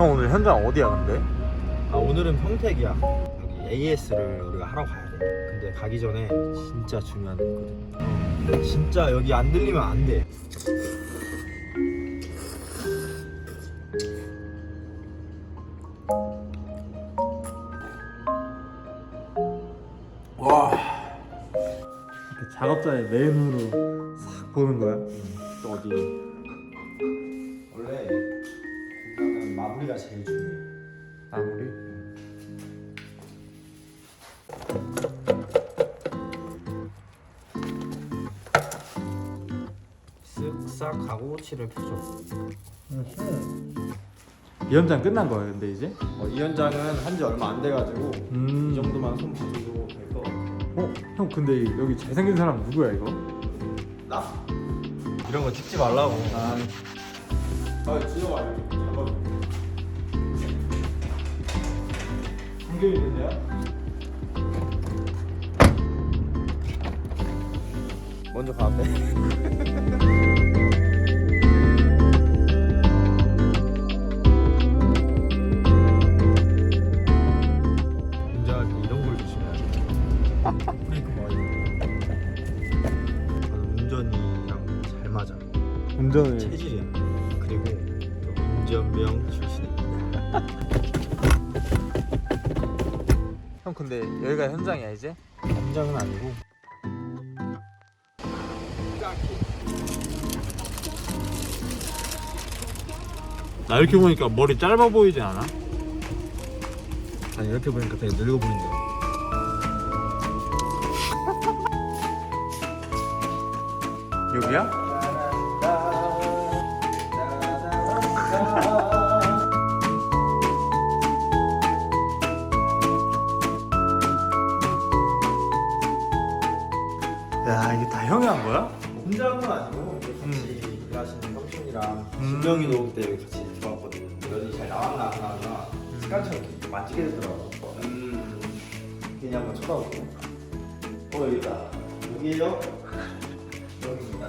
현장 어디야 근데? 아 오늘은 평택이야. 여기 AS를 우리가 하러 가야 돼. 근데 가기 전에 진짜 중요한 게 있거든. 진짜 여기 안 들리면 안돼. 와. 이렇게 작업자의 맨으로 싹 보는 거야? 또 어디? 원래 마무리가 제일 중요해 아무리 쓱싹 하고 칠을 펴줘 이 현장 끝난 거야 근데 이제? 어, 이 현장은 한 지 얼마 안 돼가지고 음. 이 정도만 손 봐줘도 될거 어? 형 근데 여기 잘생긴 사람 누구야 이거? 나? 이런 거 찍지 말라고 아아 지영아 있는데요? 먼저 가 앞에 때 이런 걸 조심해야 돼 브레이크 많이 저는 운전이랑 잘 맞아 운전을. 체질이야 그리고 또 운전병 출신입니다 형 근데 여기가 현장이야 이제? 현장은 아니고 나 이렇게 보니까 머리 짧아 보이지 않아? 아니 이렇게 보니까 되게 늙어 보인다 여기야? 야 이게 다 형이 한 거야? 혼자는 아니고 이제 같이 일하시는 삼촌이랑 진영이도 그때 같이 들어왔거든 여전히 잘 나왔나 안 나왔나 습관처럼 이렇게 만지게 되더라고 음. 괜히 한번 쳐다보고. 어 여기다. 여기에요? 여기입니다.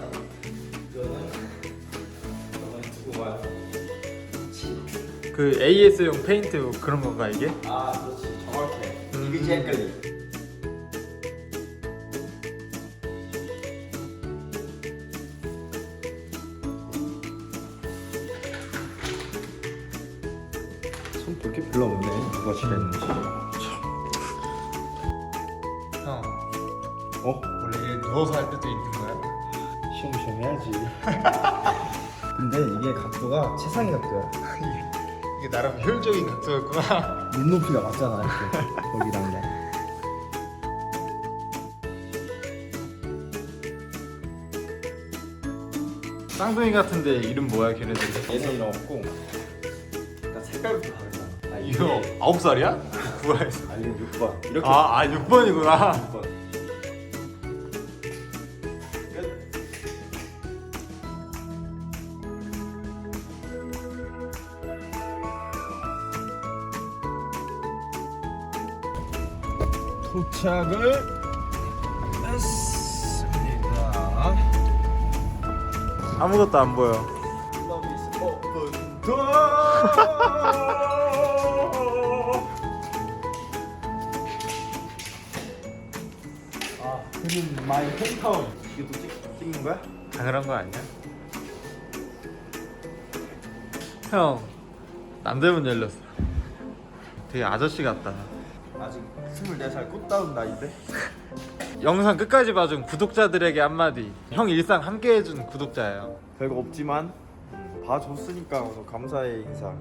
이거는 이거는 두고 봐그 AS용 페인트 그런 건가 이게? 아 그렇지. 정확해. 음. 제일 헷갈 려손 볼게 별로 없네. 누가 칠했는지. 형. 어? 원래 얘 누워서 할 때도 있는 거야? 시험시험 해야지. 근데 이게 각도가 최상의 각도야. 이게 나름 효율적인 각도였구나. 눈높이가 맞잖아 이렇게. 거기랑 막 쌍둥이 같은데 이름 뭐야 걔네들? 얘는 이런 없고. 일단 색깔부터 아, 이거 아홉 살이야? 구하에서 아니 6번 이렇게 아, 아 6번이구나 6번 끝 도착을 했습니다. 아무것도 안 보여 Love is open door. 아, 그는 마이 홈타운. 이것도 찍, 찍는 거야? 당연한 거 아니야? 형 남대문 열렸어 되게 아저씨 같다 아직 24살 꽃다운 나이인데? 영상 끝까지 봐준 구독자들에게 한마디 형 일상 함께 해준 구독자예요 별거 없지만 봐줬으니까 감사의 인사.